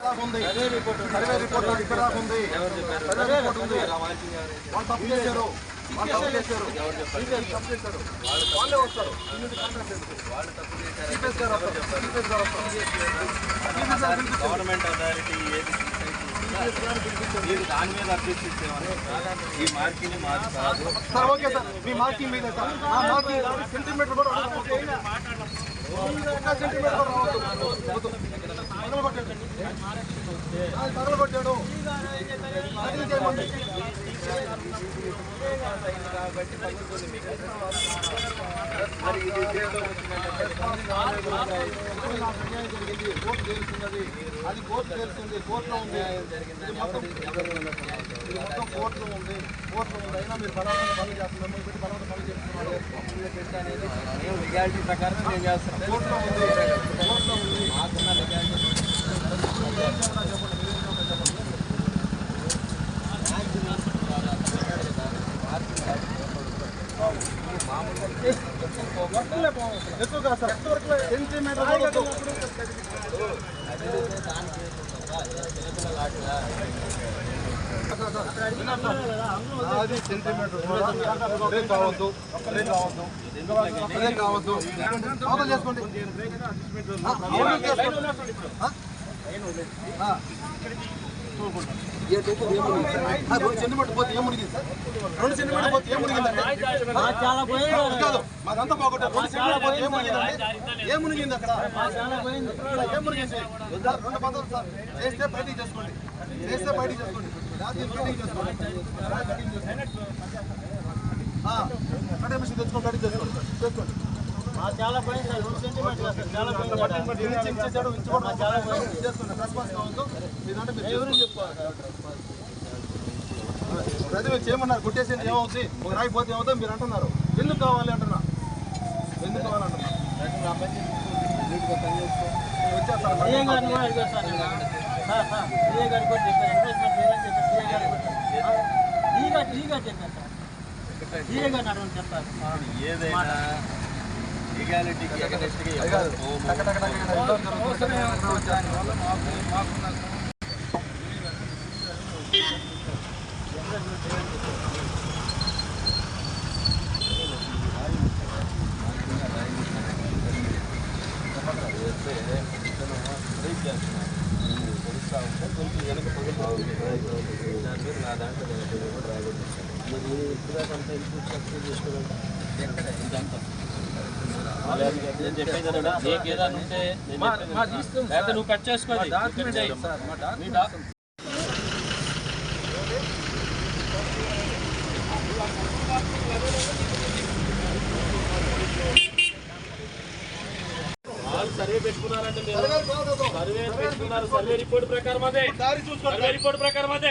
Survey report ఇక్కడ దాకా ఉంది. సర్వే రిపోర్ట్ ఉంది. వాళ్ళు తప్పు చేశారు. వాళ్ళు తప్పు తప్పు వాళ్ళే వస్తారు. గవర్నమెంట్ అథారిటీ ఏది మీరు దాని మీద అభ్యర్థించేవారు. ఈ మార్కిని మార్చి కాదు. Sir okay sir. మీ మార్కింగ్ మీద సార్. ఆ మార్కింగ్ సెంటీమీటర్ కూడా సెంటీమీటర్ కూడా రావద్దు. అది కోర్టు తేల్చున్నది అది కోర్టు కోర్టులో ఉంది ఇది మొత్తం మొత్తం కోర్టులో ఉంది కోర్టులో ఉంది అయినా మీరు బలవంతం పనులు చేస్తున్నారు మీరు పెట్టి బలవంతం పనులు చేస్తున్నారు ప్రకారం కోర్టులో ఉంది కోర్టులో ఉంది మాకున్న లీగాలిటీ ఎక్కువ కాదు సార్ సెంటీమీటర్ కూడా వద్దు. అది సెంటీమీటర్ బ్రేక్ కావద్దు. బ్రేక్ కావద్దు. బ్రేక్ కావద్దు చేసుకోండి ఆ, చేసుకోండి. పోతే ఏం మునిగింది సార్ రెండు పోతే ఏం మునిగిందండి కాదు మాదంతా బాగుంటుంది రెండు పోతే ఏం మునిగిందండి ఏం మునిగింది అక్కడ పోయింది ఏం మునిగింది రెండు పదాలు సార్ చేస్తే బయటికి చేసుకోండి చేస్తే బయటికి చేసుకోండి బయటికి చేసుకోండి కట్టే మిషన్ తెచ్చుకోండి బయటికి చేసుకోండి చేసుకోండి చాలా పోయింది చాలా పోయింది. ఇది చెక్ చేశాడు ఇచ్చుకోండి చాలా బాగుంది. చేసుకోండి రెస్పాన్స్ కావద్దు మీదంటే మీరు ఎవరు చెప్పుకోవాలి ప్రతి మీరు చేయమన్నారు కొట్టేసింది ఏమవుతుంది ఒక రాయి పోతే ఏమవుతుంది మీరు అంటున్నారు. ఎందుకు కావాలి అంటున్నా? ఎందుకు కావాలి అంటున్నా? వచ్చేస్తారు సీఏ గారిని కూడా అడిగారు సార్ నేను. సార్ సార్ సీఏ గారికి కూడా చెప్పారు. ఎంకరేజ్మెంట్ లేదని చెప్పారు. సీఏ గారికి కూడా ఈగా ఈగా చెప్పారు సార్. సీఏ గారిని అడగని చెప్తారు ఏదైనా లీగాలిటీకి ఎగనెస్ట్గా అది కాదు. టక టక టక టక యుద్ధం జరుగుతుంది. తెలుస్తా ఉంటే కొంచెం వెనక పగులు దాని మీద నా దాంట్లో నేను ఎక్కడ కూడా రాయకూడదు మీరు ఇప్పుడు అంతా ఇన్పుట్ సబ్సిడీ చేసుకోవడం ఇదంతా నేను చెప్పేది అదేనా? నీకు ఏదైనా ఉంటే నేను చెప్పేది లేకపోతే నువ్వు కట్ చేసుకోవాలి కట్ చేయి. మీ డాక్- వాళ్ళు సర్వే పెట్టుకున్నారంటే మీరు సర్వే పెట్టుకున్నారు సర్వే రిపోర్ట్ ప్రకారం అదే సర్వే రిపోర్ట్ ప్రకారం అదే